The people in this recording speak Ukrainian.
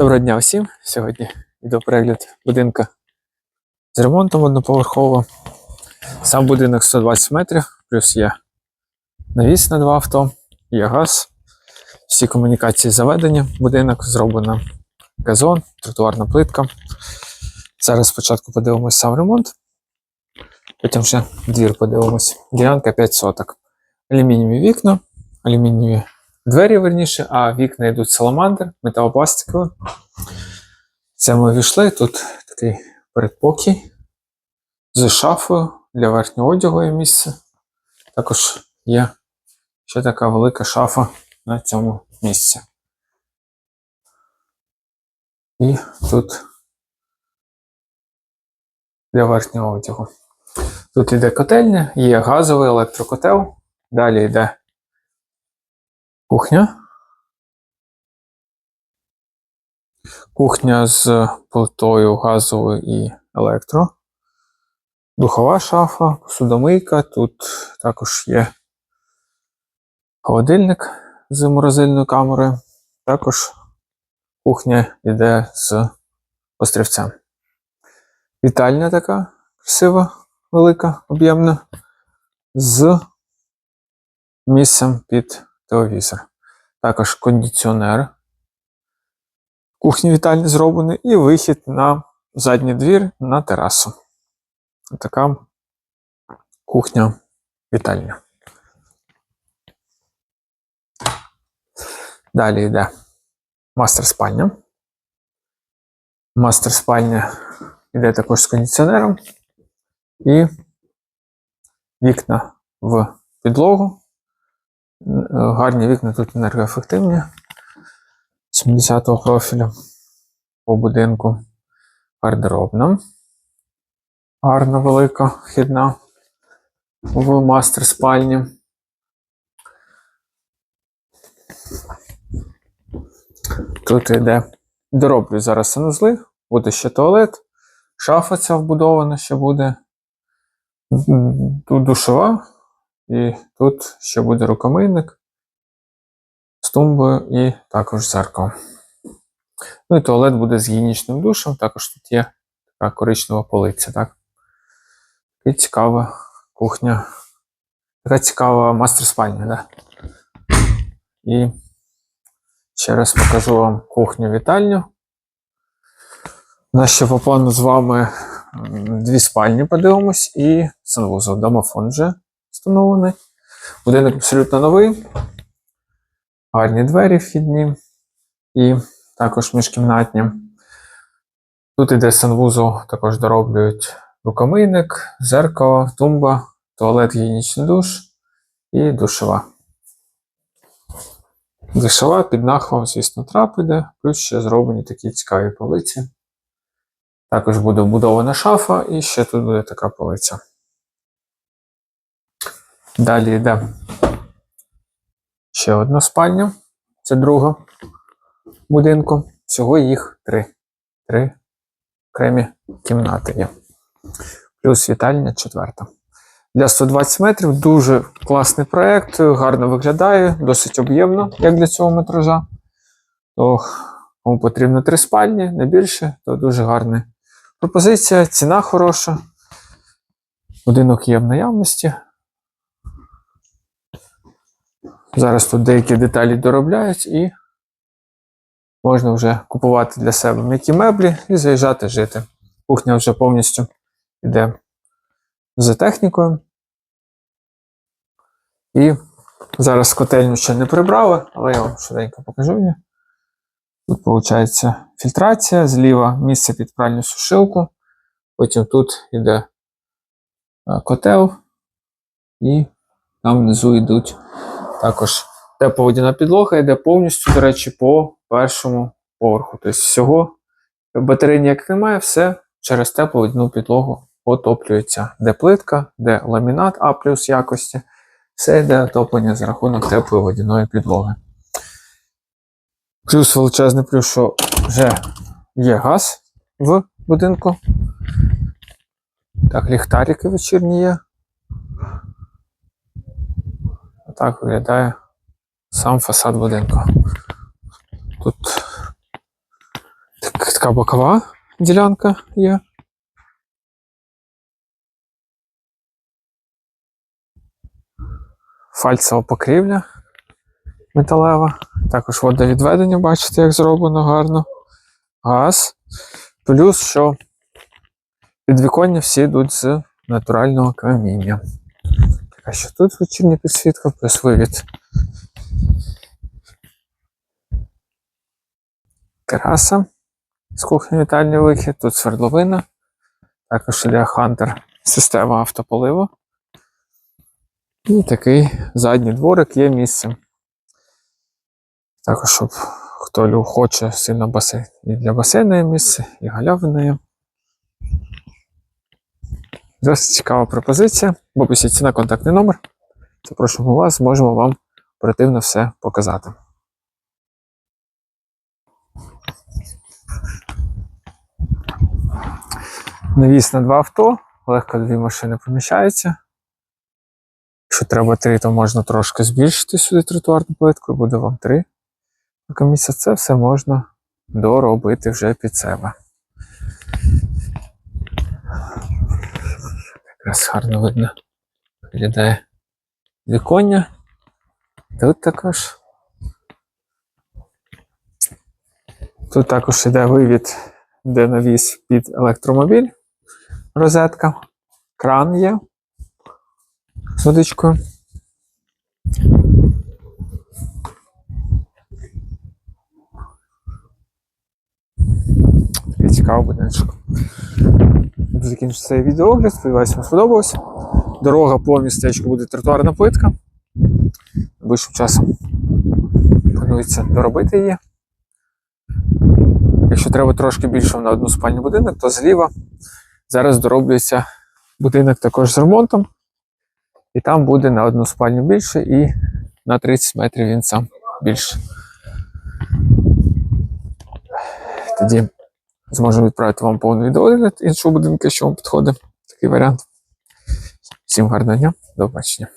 Доброго дня всім! Сьогодні йду перегляд будинка з ремонтом одноповерхового. Сам будинок 120 метрів, плюс є навіс на два авто, є газ, всі комунікації заведені. Будинок зроблено газон, тротуарна плитка. Зараз спочатку подивимось сам ремонт, потім вже двір подивимось. Ділянка 5 соток. Алюмінієві вікна, алюмінієві двері, верніше, а вікна йдуть саламандр, металопластикові. Це ми війшли. Тут такий передпокій з шафою для верхнього одягу є місце. Також є ще така велика шафа на цьому місці. І тут для верхнього одягу. Тут йде котельня, є газовий електрокотел, далі йде кухня. Кухня з плитою газовою і електро. Духова шафа, посудомийка. Тут також є холодильник з морозильною камерою. Також кухня йде з острівцем. Вітальня така красива, велика, об'ємна, з місцем під телевізор. Також кондиціонер. Кухні вітальні зроблений і вихід на задній двір на терасу. Така кухня вітальня. Далі йде мастер спальня. Мастер спальня йде також з кондиціонером. І вікна в підлогу. Гарні вікна тут енергоефективні. 70-го профілю по будинку гардеробна. Гарна велика вхідна в мастер спальні. Тут йде, дороблю зараз санузли, буде ще туалет, шафа ця вбудована ще буде. Тут душова, і тут ще буде рукомийник з тумбою і також зеркало. Ну і туалет буде з гігієнічним душем, також тут є така коричнева полиця. Так? І цікава кухня. Така цікава мастер-спальня, да? І ще раз покажу вам кухню-вітальню. У нас ще по плану з вами дві спальні подивимось і санвузол. Домофон вже встановлений. Будинок абсолютно новий. Гарні двері вхідні і також міжкімнатні. Тут іде санвузол, також дороблюють рукомийник, зеркало, тумба, туалет, гігієнічний душ і душова. Душова під нахилом, звісно, трап плюс ще зроблені такі цікаві полиці. Також буде вбудована шафа і ще тут буде така полиця. Далі йде ще одна спальня. Це друга будинку. Всього їх три. Три окремі кімнати є. Плюс вітальня четверта. Для 120 метрів дуже класний проєкт, гарно виглядає, досить об'ємно, як для цього метража. То кому потрібно три спальні, не більше, то дуже гарна пропозиція, ціна хороша. Будинок є в наявності. Зараз тут деякі деталі доробляють і можна вже купувати для себе м'які меблі і заїжджати жити. Кухня вже повністю йде з технікою. І зараз котельню ще не прибрали, але я вам швиденько покажу її. Тут виходить фільтрація, зліва місце під пральну сушилку. Потім тут йде е, котел, і там внизу йдуть також тепловодяна підлога, йде повністю, до речі, по першому поверху. Тобто всього батареї ніяк немає, все через тепловодяну підлогу отоплюється. Де плитка, де ламінат А плюс якості. Все йде отоплення за рахунок теплої водяної підлоги. Плюс величезний плюс, що вже є газ в будинку. Так, ліхтарики вечірні є. Так виглядає сам фасад будинку. Тут Така бокова ділянка є. Фальцева покрівля металева. Також водовідведення, бачите, як зроблено гарно. Газ. Плюс, що підвіконня всі йдуть з натурального каміння. А що тут вечірня підсвітка, плюс вивід. Тераса з кухні вітальний вихід, тут свердловина. Також іде Хантер система автополиву. І такий задній дворик є місцем. Також, щоб хто хоче сильно басейн. І для басейну є місце, і галявина є. Досить цікава пропозиція. В описі ціна контактний номер. Запрошуємо вас, зможемо вам оперативно все показати. Навіс на два авто, легко дві машини поміщаються. Якщо треба три, то можна трошки збільшити сюди тротуарну плитку, і буде вам три. Місця це все можна доробити вже під себе. Якраз гарно видно. Виглядає віконня. Тут також. Тут також іде вивід, де навіс під електромобіль. Розетка. Кран є. З водичкою. Цікавий будиночок. Закінчити цей відеоогляд. Сподіваюся, вам сподобалося. Дорога по містечку буде тротуарна плитка. Найближчим часом планується доробити її. Якщо треба трошки більше на одну спальню будинок, то зліва зараз дороблюється будинок також з ремонтом. І там буде на одну спальню більше, і на 30 метрів він сам більше. Тоді зможемо відправити вам повний догляд іншого будинку, що вам підходить. Такий варіант. Всім гарного дня, до побачення.